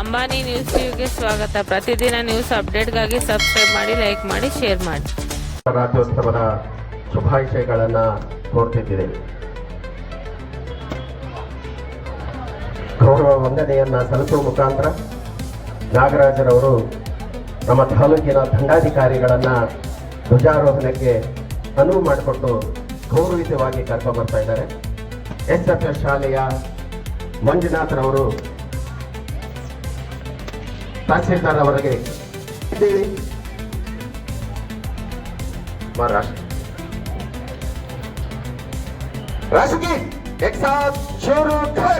Ambani news ಟಿವಿಗೆ ಸ್ವಾಗತ. ಪ್ರತಿದಿನ ನ್ಯೂಸ್ ಅಪ್ಡೇಟ್ಗಾಗಿ ಸಬ್ಸ್ಕ್ರೈಬ್ ಮಾಡಿ, ಲೈಕ್ ಮಾಡಿ, ಶೇರ್ ಮಾಡಿ. ರಾಜ್ಯೋತ್ಸವದ ಶುಭಾಶಯಗಳನ್ನು ಕೋರ್ತಿದ್ದೇನೆ ಗೌರವ ವಂದನೆಯನ್ನು ಸಲ್ಲಿಸುವ ಮುಖಾಂತರ ನಾಗರಾಜರವರು ನಮ್ಮ ತಾಲೂಕಿನ ದಂಡಾಧಿಕಾರಿಗಳನ್ನು ಧ್ವಜಾರೋಹಣಕ್ಕೆ ಅನುವು ಮಾಡಿಕೊಟ್ಟು ಗೌರವಿತವಾಗಿ ಕರ್ಕೊಂಡು ಬರ್ತಾ ಇದ್ದಾರೆ. ಎಸ್ ಎಫ್ ಎಸ್ ಶಾಲೆಯ ಮಂಜುನಾಥರವರು ತಹಸೀಲ್ದಾರ್ ಅವರಿಗೆ ಇದ್ದೀವಿ महाराष्ट्र राष्ट्रगीत एक साथ शुरू कर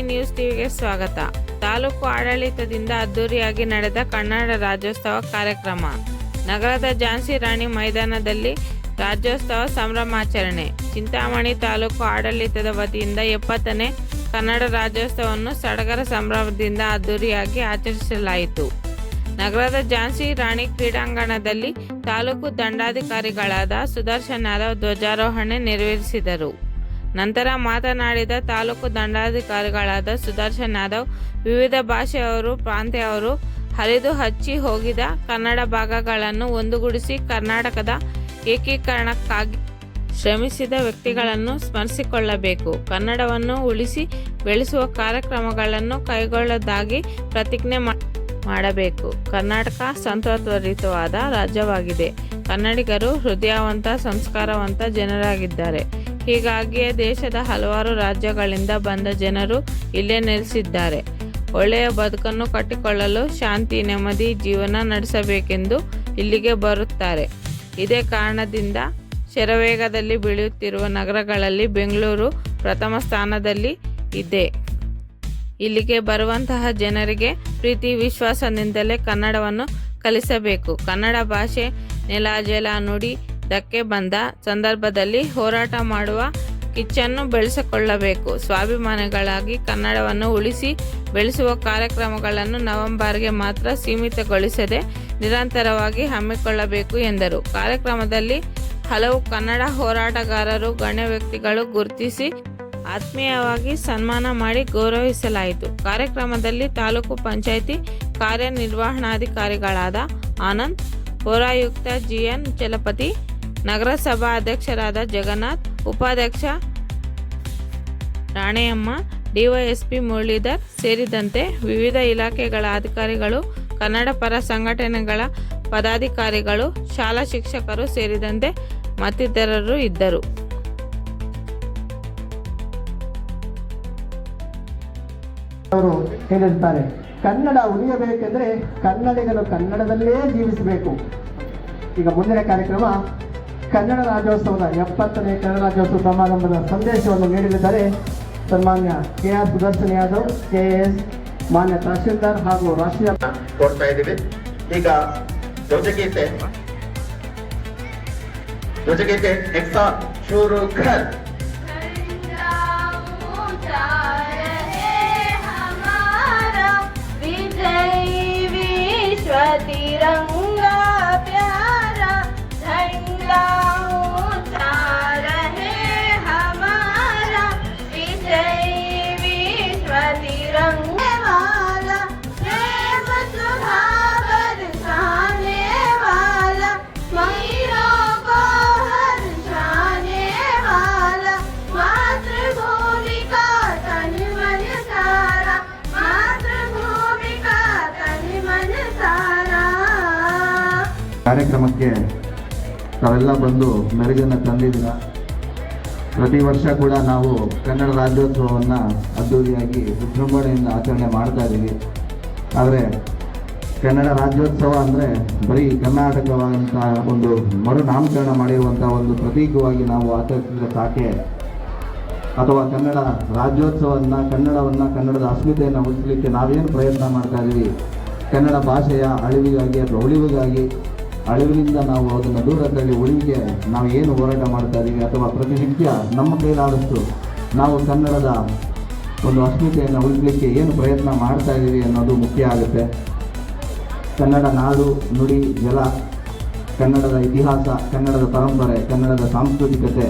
ಅಂಬಾನಿ ನ್ಯೂಸ್ ಟಿವಿಗೆ ಸ್ವಾಗತ. ತಾಲೂಕು ಆಡಳಿತದಿಂದ ಅದ್ದೂರಿಯಾಗಿ ನಡೆದ ಕನ್ನಡ ರಾಜ್ಯೋತ್ಸವ ಕಾರ್ಯಕ್ರಮ. ನಗರದ ಝಾನ್ಸಿ ರಾಣಿ ಮೈದಾನದಲ್ಲಿ ರಾಜ್ಯೋತ್ಸವ ಸಂಭ್ರಮಾಚರಣೆ. ಚಿಂತಾಮಣಿ ತಾಲೂಕು ಆಡಳಿತದ ವತಿಯಿಂದ ಎಪ್ಪತ್ತನೇ ಕನ್ನಡ ರಾಜ್ಯೋತ್ಸವವನ್ನು ಸಡಗರ ಸಂಭ್ರಮದಿಂದ ಅದ್ದೂರಿಯಾಗಿ ಆಚರಿಸಲಾಯಿತು. ನಗರದ ಝಾನ್ಸಿ ರಾಣಿ ಕ್ರೀಡಾಂಗಣದಲ್ಲಿ ತಾಲೂಕು ದಂಡಾಧಿಕಾರಿಗಳಾದ ಸುದರ್ಶನ್ ಧ್ವಜಾರೋಹಣೆ ನೆರವೇರಿಸಿದರು. ನಂತರ ಮಾತನಾಡಿದ ತಾಲೂಕು ದಂಡಾಧಿಕಾರಿಗಳಾದ ಸುದರ್ಶನ್ ಯಾದವ್, ವಿವಿಧ ಭಾಷೆಯವರು ಪ್ರಾಂತ್ಯವರು ಹರಿದು ಹಚ್ಚಿ ಹೋಗಿದ ಕನ್ನಡ ಭಾಗಗಳನ್ನು ಒಂದುಗೂಡಿಸಿ ಕರ್ನಾಟಕದ ಏಕೀಕರಣಕ್ಕಾಗಿ ಶ್ರಮಿಸಿದ ವ್ಯಕ್ತಿಗಳನ್ನು ಸ್ಮರಿಸಿಕೊಳ್ಳಬೇಕು. ಕನ್ನಡವನ್ನು ಉಳಿಸಿ ಬೆಳೆಸುವ ಕಾರ್ಯಕ್ರಮಗಳನ್ನು ಕೈಗೊಳ್ಳದಾಗಿ ಪ್ರತಿಜ್ಞೆ ಮಾಡಬೇಕು. ಕರ್ನಾಟಕ ಸಂತತ್ವರಿತವಾದ ರಾಜ್ಯವಾಗಿದೆ. ಕನ್ನಡಿಗರು ಹೃದಯವಂತ, ಸಂಸ್ಕಾರವಂತ ಜನರಾಗಿದ್ದಾರೆ. ಹೀಗಾಗಿಯೇ ದೇಶದ ಹಲವಾರು ರಾಜ್ಯಗಳಿಂದ ಬಂದ ಜನರು ಇಲ್ಲೇ ನೆಲೆಸಿದ್ದಾರೆ. ಒಳ್ಳೆಯ ಬದುಕನ್ನು ಕಟ್ಟಿಕೊಳ್ಳಲು ಶಾಂತಿ, ನೆಮ್ಮದಿ, ಜೀವನ ನಡೆಸಬೇಕೆಂದು ಇಲ್ಲಿಗೆ ಬರುತ್ತಾರೆ. ಇದೇ ಕಾರಣದಿಂದ ಶರವೇಗದಲ್ಲಿ ಬೆಳೆಯುತ್ತಿರುವ ನಗರಗಳಲ್ಲಿ ಬೆಂಗಳೂರು ಪ್ರಥಮ ಸ್ಥಾನದಲ್ಲಿ ಇದೆ. ಇಲ್ಲಿಗೆ ಬರುವಂತಹ ಜನರಿಗೆ ಪ್ರೀತಿ, ವಿಶ್ವಾಸದಿಂದಲೇ ಕನ್ನಡವನ್ನು ಕಲಿಸಬೇಕು. ಕನ್ನಡ ಭಾಷೆ ನೆಲ, ಜಲ, ನುಡಿ ಧಕ್ಕೆ ಬಂದ ಸಂದರ್ಭದಲ್ಲಿ ಹೋರಾಟ ಮಾಡುವ ಕಿಚ್ಚನ್ನು ಬೆಳೆಸಿಕೊಳ್ಳಬೇಕು. ಸ್ವಾಭಿಮಾನಿಗಳಾಗಿ ಕನ್ನಡವನ್ನು ಉಳಿಸಿ ಬೆಳೆಸುವ ಕಾರ್ಯಕ್ರಮಗಳನ್ನು ನವೆಂಬರ್ಗೆ ಮಾತ್ರ ಸೀಮಿತಗೊಳಿಸದೆ ನಿರಂತರವಾಗಿ ಹಮ್ಮಿಕೊಳ್ಳಬೇಕು ಎಂದರು. ಕಾರ್ಯಕ್ರಮದಲ್ಲಿ ಹಲವು ಕನ್ನಡ ಹೋರಾಟಗಾರರು, ಗಣ್ಯ ವ್ಯಕ್ತಿಗಳು ಗುರುತಿಸಿ ಆತ್ಮೀಯವಾಗಿ ಸನ್ಮಾನ ಮಾಡಿ ಗೌರವಿಸಲಾಯಿತು. ಕಾರ್ಯಕ್ರಮದಲ್ಲಿ ತಾಲೂಕು ಪಂಚಾಯಿತಿ ಕಾರ್ಯನಿರ್ವಹಣಾಧಿಕಾರಿಗಳಾದ ಆನಂದ್, ಪೌರಾಯುಕ್ತ ಜಿಎನ್ ಚಲಪತಿ ನಗರಸಭಾ ಅಧ್ಯಕ್ಷರಾದ ಜಗನ್ನಾಥ್, ಉಪಾಧ್ಯಕ್ಷ ರಾಣೆಯಮ್ಮ, ಡಿವೈಎಸ್ಪಿ ಮುರಳೀಧರ್ ಸೇರಿದಂತೆ ವಿವಿಧ ಇಲಾಖೆಗಳ ಅಧಿಕಾರಿಗಳು, ಕನ್ನಡ ಪರ ಸಂಘಟನೆಗಳ ಪದಾಧಿಕಾರಿಗಳು, ಶಾಲಾ ಶಿಕ್ಷಕರು ಸೇರಿದಂತೆ ಮತ್ತಿತರರು ಇದ್ದರು. ಅವರು ಹೇಳಿರ್ತಾರೆ ಕನ್ನಡ ಉಳಿಯಬೇಕೆಂದ್ರೆ ಕನ್ನಡಿಗರು ಕನ್ನಡದಲ್ಲೇ ಜೀವಿಸಬೇಕು. ಈಗ ಮುಂದಿನ ಕಾರ್ಯಕ್ರಮ ಕನ್ನಡ ರಾಜ್ಯೋತ್ಸವದ ಎಪ್ಪತ್ತನೇ ಕನ್ನಡ ರಾಜ್ಯೋತ್ಸವ ಸಮಾರಂಭದ ಸಂದೇಶವನ್ನು ನೀಡಲಿದ್ದಾರೆ ಸನ್ಮಾನ್ಯ K R Sudarshan Yadav, K S ಮಾನ್ಯ ತಹಸೀಲ್ದಾರ್ ಹಾಗೂ ರಾಷ್ಟ್ರೀಯ ಕೊಡ್ತಾ ಇದ್ದೀವಿ. ಈಗ ಧ್ವಜಗೀತೆ. ಧ್ವಜಗೀತೆ ಶೂರು ಖರ್ ಕಾರ್ಯಕ್ರಮಕ್ಕೆ ತಾವೆಲ್ಲ ಬಂದು ಮೆರುಗನ್ನು ತಂದಿದ್ದೀರ. ಪ್ರತಿ ವರ್ಷ ಕೂಡ ನಾವು ಕನ್ನಡ ರಾಜ್ಯೋತ್ಸವವನ್ನು ಅದ್ದೂರಿಯಾಗಿ ವಿಜೃಂಭಣೆಯಿಂದ ಆಚರಣೆ ಮಾಡ್ತಾ ಇದ್ದೀವಿ. ಆದರೆ ಕನ್ನಡ ರಾಜ್ಯೋತ್ಸವ ಅಂದರೆ ಬರೀ ಕರ್ನಾಟಕವಾದಂಥ ಒಂದು ಮರುನಾಮಕರಣ ಮಾಡಿರುವಂಥ ಒಂದು ಪ್ರತೀಕವಾಗಿ ನಾವು ಆಚರಿಸಿದ ಸಾಕೆ. ಅಥವಾ ಕನ್ನಡ ರಾಜ್ಯೋತ್ಸವವನ್ನು ಕನ್ನಡವನ್ನು, ಕನ್ನಡದ ಅಸ್ಮಿತೆಯನ್ನು ಉಳಿಸಲಿಕ್ಕೆ ನಾವೇನು ಪ್ರಯತ್ನ ಮಾಡ್ತಾ ಇದ್ದೀವಿ? ಕನ್ನಡ ಭಾಷೆಯ ಅಳಿವಿಗಾಗಿ, ಅಥವಾ ಉಳಿವಿಗಾಗಿ ಅಳಿವಿನಿಂದ ನಾವು ಅದನ್ನು ದೂರ ಉಳಿವಿಗೆ ನಾವು ಏನು ಹೋರಾಟ ಮಾಡ್ತಾ ಇದ್ದೀವಿ ಅಥವಾ ಪ್ರತಿನಿತ್ಯ ನಮ್ಮ ಕೈಲಾದಷ್ಟು ನಾವು ಕನ್ನಡದ ಒಂದು ಅಸ್ಮಿತೆಯನ್ನು ಉಳಿಸಲಿಕ್ಕೆ ಏನು ಪ್ರಯತ್ನ ಮಾಡ್ತಾ ಇದ್ದೀವಿ ಅನ್ನೋದು ಮುಖ್ಯ ಆಗುತ್ತೆ. ಕನ್ನಡ ನಾಡು, ನುಡಿ, ಜಲ, ಕನ್ನಡದ ಇತಿಹಾಸ, ಕನ್ನಡದ ಪರಂಪರೆ, ಕನ್ನಡದ ಸಾಂಸ್ಕೃತಿಕತೆ,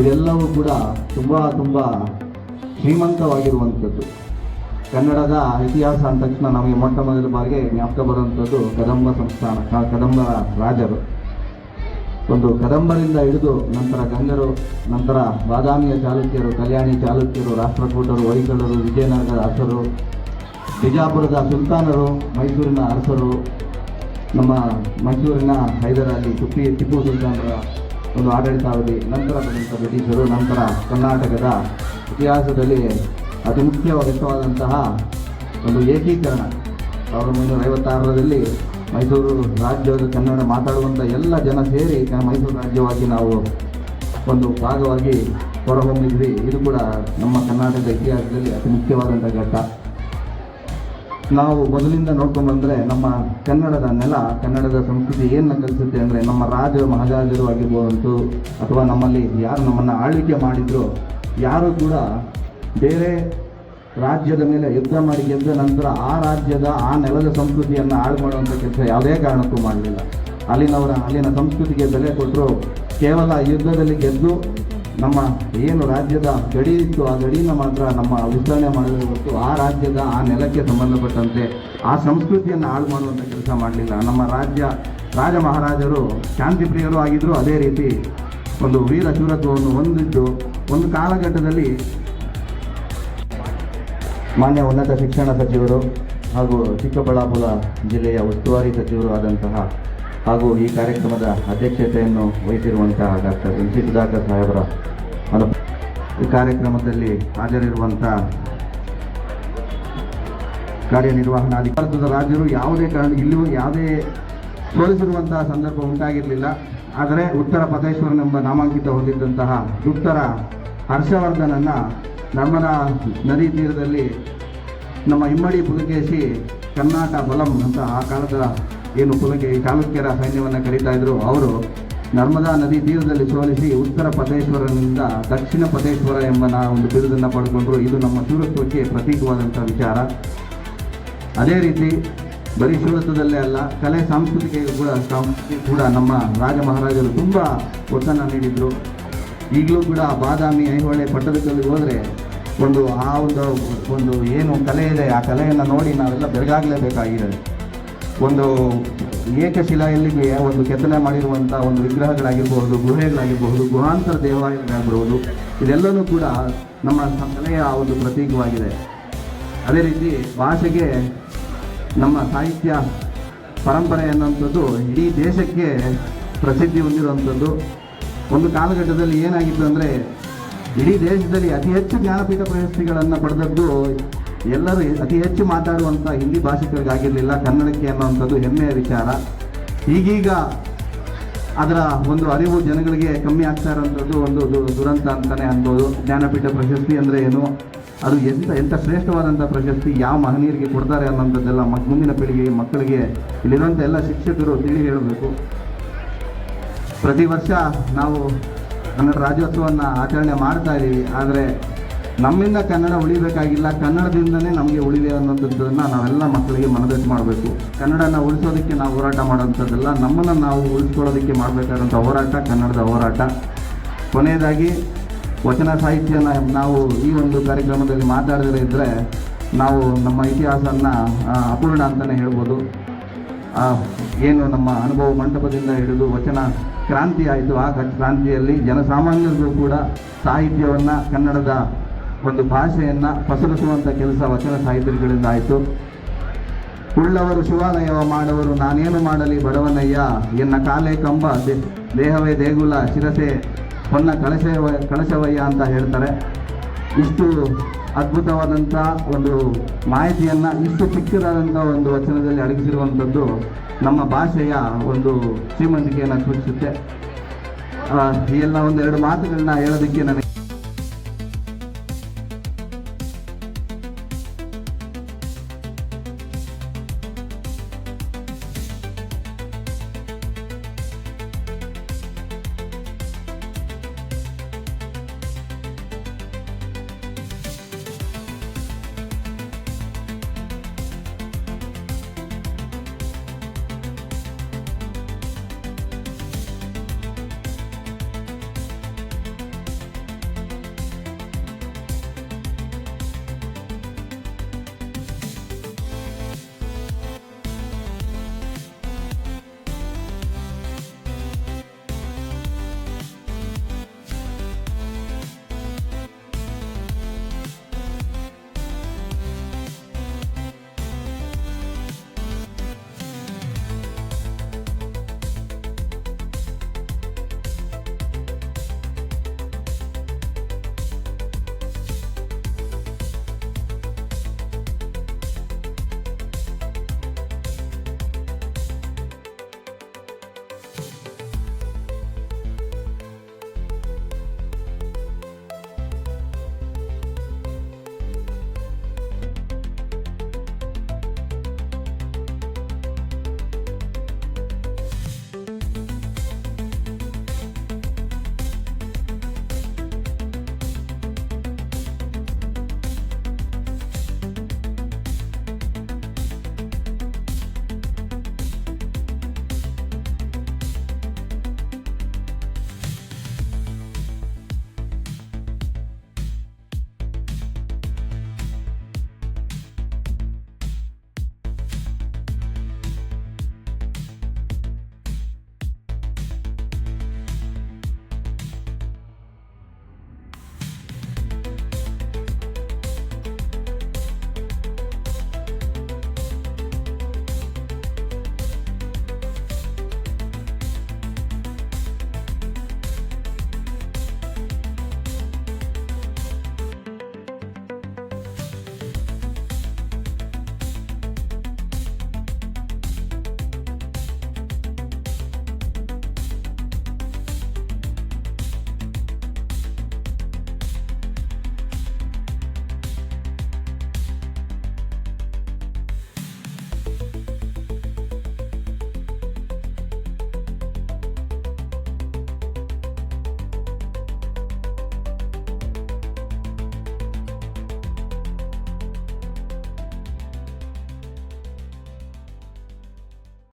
ಇದೆಲ್ಲವೂ ಕೂಡ ತುಂಬ ತುಂಬ ಶ್ರೀಮಂತವಾಗಿರುವಂಥದ್ದು. ಕನ್ನಡದ ಇತಿಹಾಸ ಅಂದ ತಕ್ಷಣ ನಮಗೆ ಮೊಟ್ಟ ಮೊದಲ ಬಾರಿಗೆ ಜ್ಞಾಪಕ ಬರುವಂಥದ್ದು ಕದಂಬ ಸಂಸ್ಥಾನ ಕದಂಬ ರಾಜರು. ಒಂದು ಕದಂಬರಿಂದ ಹಿಡಿದು ನಂತರ ಗಂಗರು, ನಂತರ ಬಾದಾಮಿಯ ಚಾಲುಕ್ಯರು, ಕಲ್ಯಾಣಿ ಚಾಲುಕ್ಯರು, ರಾಷ್ಟ್ರಕೂಟರು ಹೊಯ್ಸಳರು ವಿಜಯನಗರ ಅರಸರು, ಬಿಜಾಪುರದ ಸುಲ್ತಾನರು, ಮೈಸೂರಿನ ಅರಸರು, ನಮ್ಮ ಮೈಸೂರಿನ ಹೈದರಾಲಿ ಟಿಪ್ಪಿ ಟಿಪ್ಪು ಸುಲ್ತಾನರ ಒಂದು ಆಡಳಿತಾವಧಿ, ನಂತರ ಬಂದಂಥ ಬ್ರಿಟಿಷರು, ನಂತರ ಕರ್ನಾಟಕದ ಇತಿಹಾಸದಲ್ಲಿ ಅತಿ ಮುಖ್ಯವಾದಂತಹ ಒಂದು ಏಕೀಕರಣ. ಸಾವಿರದ ಒಂಬೈನೂರ ಐವತ್ತಾರರಲ್ಲಿ ಮೈಸೂರು ರಾಜ್ಯದ ಕನ್ನಡ ಮಾತಾಡುವಂಥ ಎಲ್ಲ ಜನ ಸೇರಿ ಮೈಸೂರು ರಾಜ್ಯವಾಗಿ ನಾವು ಒಂದು ಭಾಗವಾಗಿ ಹೊರಹೊಮ್ಮಿದ್ವಿ. ಇದು ಕೂಡ ನಮ್ಮ ಕರ್ನಾಟಕದ ಇತಿಹಾಸದಲ್ಲಿ ಅತಿ ಮುಖ್ಯವಾದಂಥ ಘಟ್ಟ. ನಾವು ಮೊದಲಿಂದ ನೋಡ್ಕೊಂಡು ಬಂದರೆ ನಮ್ಮ ಕನ್ನಡದ ನೆಲ, ಕನ್ನಡದ ಸಂಸ್ಕೃತಿ ಏನು ಕಲಿಸುತ್ತೆ ಅಂದರೆ ನಮ್ಮ ರಾಜ ಮಹಾರಾಜರು ಆಗಿರ್ಬೋದು ಅಥವಾ ನಮ್ಮಲ್ಲಿ ಯಾರು ನಮ್ಮನ್ನು ಆಳ್ವಿಕೆ ಮಾಡಿದ್ರು, ಯಾರು ಕೂಡ ಬೇರೆ ರಾಜ್ಯದ ಮೇಲೆ ಯುದ್ಧ ಮಾಡಿ ಗೆದ್ದ ನಂತರ ಆ ರಾಜ್ಯದ ಆ ನೆಲದ ಸಂಸ್ಕೃತಿಯನ್ನು ಹಾಳು ಮಾಡುವಂಥ ಕೆಲಸ ಯಾವುದೇ ಕಾರಣಕ್ಕೂ ಮಾಡಲಿಲ್ಲ. ಅಲ್ಲಿನವರ, ಅಲ್ಲಿನ ಸಂಸ್ಕೃತಿಗೆ ಬೆಲೆ ಕೊಟ್ಟರು. ಕೇವಲ ಯುದ್ಧದಲ್ಲಿ ಗೆದ್ದು ನಮ್ಮ ಏನು ರಾಜ್ಯದ ಗಡಿ ಇತ್ತು, ಆ ಗಡಿಯನ್ನು ಮಾತ್ರ ನಮ್ಮ ವಿಸ್ತರಣೆ ಮಾಡಲು ಹೊತ್ತು ಆ ರಾಜ್ಯದ ಆ ನೆಲಕ್ಕೆ ಸಂಬಂಧಪಟ್ಟಂತೆ ಆ ಸಂಸ್ಕೃತಿಯನ್ನು ಹಾಳು ಮಾಡುವಂಥ ಕೆಲಸ ಮಾಡಲಿಲ್ಲ. ನಮ್ಮ ರಾಜ್ಯ, ರಾಜ ಮಹಾರಾಜರು ಶಾಂತಿ ಪ್ರಿಯರು ಆಗಿದ್ದರು ಅದೇ ರೀತಿ ಒಂದು ವೀರ ಶೂರತ್ವವನ್ನು ಹೊಂದಿದ್ದು, ಒಂದು ಕಾಲಘಟ್ಟದಲ್ಲಿ ಮಾನ್ಯ ಉನ್ನತ ಶಿಕ್ಷಣ ಸಚಿವರು ಹಾಗೂ ಚಿಕ್ಕಬಳ್ಳಾಪುರ ಜಿಲ್ಲೆಯ ಉಸ್ತುವಾರಿ ಸಚಿವರು ಆದಂತಹ ಹಾಗೂ ಈ ಕಾರ್ಯಕ್ರಮದ ಅಧ್ಯಕ್ಷತೆಯನ್ನು ವಹಿಸಿರುವಂತಹ ಡಾಕ್ಟರ್ ಎನ್ ಸಿ ಸುಧಾಕರ್ ಸಾಹೇಬರ ಈ ಕಾರ್ಯಕ್ರಮದಲ್ಲಿ ಹಾಜರಿರುವಂಥ ಕಾರ್ಯನಿರ್ವಹಣಾಧಿಕಾರಿ ಭಾರತದ ರಾಜ್ಯರು ಯಾವುದೇ ಕಾರಣ ಇಲ್ಲಿಯೂ ಯಾವುದೇ ಸೋಲಿಸಿರುವಂತಹ ಸಂದರ್ಭ ಉಂಟಾಗಿರಲಿಲ್ಲ. ಆದರೆ ಉತ್ತರ ಪದೇಶ್ವರನೆಂಬ ನಾಮಾಂಕಿತ ಹೊಂದಿದ್ದಂತಹ ಉತ್ತರ ಹರ್ಷವರ್ಧನನ್ನ ನರ್ಮದಾ ನದಿ ತೀರದಲ್ಲಿ ನಮ್ಮ ಇಮ್ಮಡಿ ಪುಲಕೇಶಿ ಕರ್ನಾಟ ಬಲಂ ಅಂತ ಆ ಕಾಲದ ಏನು ಪುಲಕೆ ಚಾಲುಕ್ಯರ ಸೈನ್ಯವನ್ನು ಕರೀತಾ ಇದ್ರು, ಅವರು ನರ್ಮದಾ ನದಿ ತೀರದಲ್ಲಿ ಸೋಲಿಸಿ ಉತ್ತರ ಪದೇಶ್ವರನಿಂದ ದಕ್ಷಿಣ ಪದೇಶ್ವರ ಎಂಬ ನಾ ಒಂದು ಬಿರುದನ್ನು ಪಡ್ಕೊಂಡ್ರು ಇದು ನಮ್ಮ ಶೂರತ್ವಕ್ಕೆ ಪ್ರತೀಕವಾದಂಥ ವಿಚಾರ. ಅದೇ ರೀತಿ ಬರೀ ಶೂರತ್ವದಲ್ಲೇ ಅಲ್ಲ, ಕಲೆ ಸಾಂಸ್ಕೃತಿಕ ಕೂಡ ಸಂಸ್ಕೃತಿ ಕೂಡ ನಮ್ಮ ರಾಜ ಮಹಾರಾಜರು ತುಂಬ ಒತ್ತನ್ನು ನೀಡಿದರು. ಈಗಲೂ ಕೂಡ ಬಾದಾಮಿ, ಐಹೊಳೆ ಪಟ್ಟದಕಲ್ಲಿಗೆ ಹೋದರೆ ಒಂದು ಆ ಒಂದು ಒಂದು ಏನು ಕಲೆ ಇದೆ, ಆ ಕಲೆಯನ್ನು ನೋಡಿ ನಾವೆಲ್ಲ ಬೆರಗಾಗಲೇಬೇಕಾಗಿದೆ ಒಂದು ಏಕಶಿಲೆಯಲ್ಲಿ ಒಂದು ಕೆತ್ತನೆ ಮಾಡಿರುವಂಥ ಒಂದು ವಿಗ್ರಹಗಳಾಗಿರಬಹುದು, ಗುಹೆಗಳಾಗಿರಬಹುದು, ಗುಹಾಂತರ ದೇವಾಲಯಗಳಾಗಿರ್ಬೋದು ಇದೆಲ್ಲವೂ ಕೂಡ ನಮ್ಮ ಕಲೆಯ ಒಂದು ಪ್ರತೀಕವಾಗಿದೆ. ಅದೇ ರೀತಿ ಭಾಷೆಗೆ ನಮ್ಮ ಸಾಹಿತ್ಯ ಪರಂಪರೆ ಅನ್ನುವಂಥದ್ದು ಇಡೀ ದೇಶಕ್ಕೆ ಪ್ರಸಿದ್ಧಿ ಹೊಂದಿರುವಂಥದ್ದು. ಒಂದು ಕಾಲಘಟ್ಟದಲ್ಲಿ ಏನಾಗಿತ್ತು ಅಂದರೆ ಇಡೀ ದೇಶದಲ್ಲಿ ಅತಿ ಹೆಚ್ಚು ಜ್ಞಾನಪೀಠ ಪ್ರಶಸ್ತಿಗಳನ್ನು ಪಡೆದದ್ದು ಎಲ್ಲರೂ ಅತಿ ಹೆಚ್ಚು ಮಾತಾಡುವಂಥ ಹಿಂದಿ ಭಾಷಿಕರಿಗಾಗಿರಲಿಲ್ಲ, ಕನ್ನಡಕ್ಕೆ ಅನ್ನುವಂಥದ್ದು ಹೆಮ್ಮೆಯ ವಿಚಾರ. ಈಗೀಗ ಅದರ ಒಂದು ಅರಿವು ಜನಗಳಿಗೆ ಕಮ್ಮಿ ಆಗ್ತಾ ಇರೋಂಥದ್ದು ಒಂದು ದುರಂತ ಅಂತಲೇ ಅನ್ಬೋದು. ಜ್ಞಾನಪೀಠ ಪ್ರಶಸ್ತಿ ಅಂದರೆ ಏನು? ಅದು ಎಂಥ ಎಂಥ ಶ್ರೇಷ್ಠವಾದಂಥ ಪ್ರಶಸ್ತಿ, ಯಾವ ಮಹನೀಯರಿಗೆ ಕೊಡ್ತಾರೆ ಅನ್ನೋಂಥದ್ದೆಲ್ಲ ಮಕ್ ಮುಂದಿನ ಪೀಳಿಗೆಗೆ ಮಕ್ಕಳಿಗೆ ಇಲ್ಲಿರುವಂಥ ಎಲ್ಲ ಶಿಕ್ಷಕರು ತಿಳಿ ಹೇಳಬೇಕು. ಪ್ರತಿ ವರ್ಷ ನಾವು ಕನ್ನಡ ರಾಜ್ಯೋತ್ಸವವನ್ನು ಆಚರಣೆ ಮಾಡ್ತಾ ಇದ್ದೀವಿ ಆದರೆ ನಮ್ಮಿಂದ ಕನ್ನಡ ಉಳಿಬೇಕಾಗಿಲ್ಲ. ಕನ್ನಡದಿಂದನೇ ನಮಗೆ ಉಳಿದೆ ಅನ್ನೋಂಥದ್ದನ್ನು ನಾವೆಲ್ಲ ಮಕ್ಕಳಿಗೆ ಮನದಟ್ಟು ಮಾಡಬೇಕು. ಕನ್ನಡನ ಉಳಿಸೋದಕ್ಕೆ ನಾವು ಹೋರಾಟ ಮಾಡೋಂಥದ್ದಲ್ಲ ನಮ್ಮನ್ನು ನಾವು ಉಳಿಸ್ಕೊಳ್ಳೋದಕ್ಕೆ ಮಾಡಬೇಕಾದಂಥ ಹೋರಾಟ ಕನ್ನಡದ ಹೋರಾಟ. ಕೊನೆಯದಾಗಿ ವಚನ ಸಾಹಿತ್ಯನ ನಾವು ಈ ಒಂದು ಕಾರ್ಯಕ್ರಮದಲ್ಲಿ ಮಾತಾಡದೇ ಇದ್ದರೆ ನಾವು ನಮ್ಮ ಇತಿಹಾಸನ ಅಪೂರ್ಣ ಅಂತಲೇ ಹೇಳ್ಬೋದು. ಏನು ನಮ್ಮ ಅನುಭವ ಮಂಟಪದಿಂದ ಹಿಡಿದು ವಚನ ಕ್ರಾಂತಿ ಆಯಿತು. ಆ ಕ್ರಾಂತಿಯಲ್ಲಿ ಜನಸಾಮಾನ್ಯರಿಗೂ ಕೂಡ ಸಾಹಿತ್ಯವನ್ನು, ಕನ್ನಡದ ಒಂದು ಭಾಷೆಯನ್ನು ಪಸರಿಸುವಂಥ ಕೆಲಸ ವಚನ ಸಾಹಿತ್ಯಗಳಿಂದ ಆಯಿತು. ಉಳ್ಳವರು ಶಿವಾಲಯವ ಮಾಡುವರು ನಾನೇನು ಮಾಡಲಿ ಬಡವನಯ್ಯ ಎನ್ನ ಕಾಲೇ ಕಂಬ ದೇಹವೇ ದೇಗುಲ, ಶಿರಸೆ ಹೊನ್ನ ಕಳಶವ ಕಳಶವಯ್ಯ ಅಂತ ಹೇಳ್ತಾರೆ. ಇಷ್ಟು ಅದ್ಭುತವಾದಂಥ ಒಂದು ಮಾಹಿತಿಯನ್ನು, ಇಷ್ಟು ಚಿಕ್ಕದಾದಂಥ ಒಂದು ವಚನದಲ್ಲಿ ಅಡಗಿಸಿರುವಂಥದ್ದು ನಮ್ಮ ಭಾಷೆಯ ಒಂದು ಶ್ರೀಮಂತಿಕೆಯನ್ನು ಸೂಚಿಸುತ್ತೆ. ಎಲ್ಲ ಒಂದು ಎರಡು ಮಾತುಗಳನ್ನ ಹೇಳೋದಕ್ಕೆ ನನಗೆ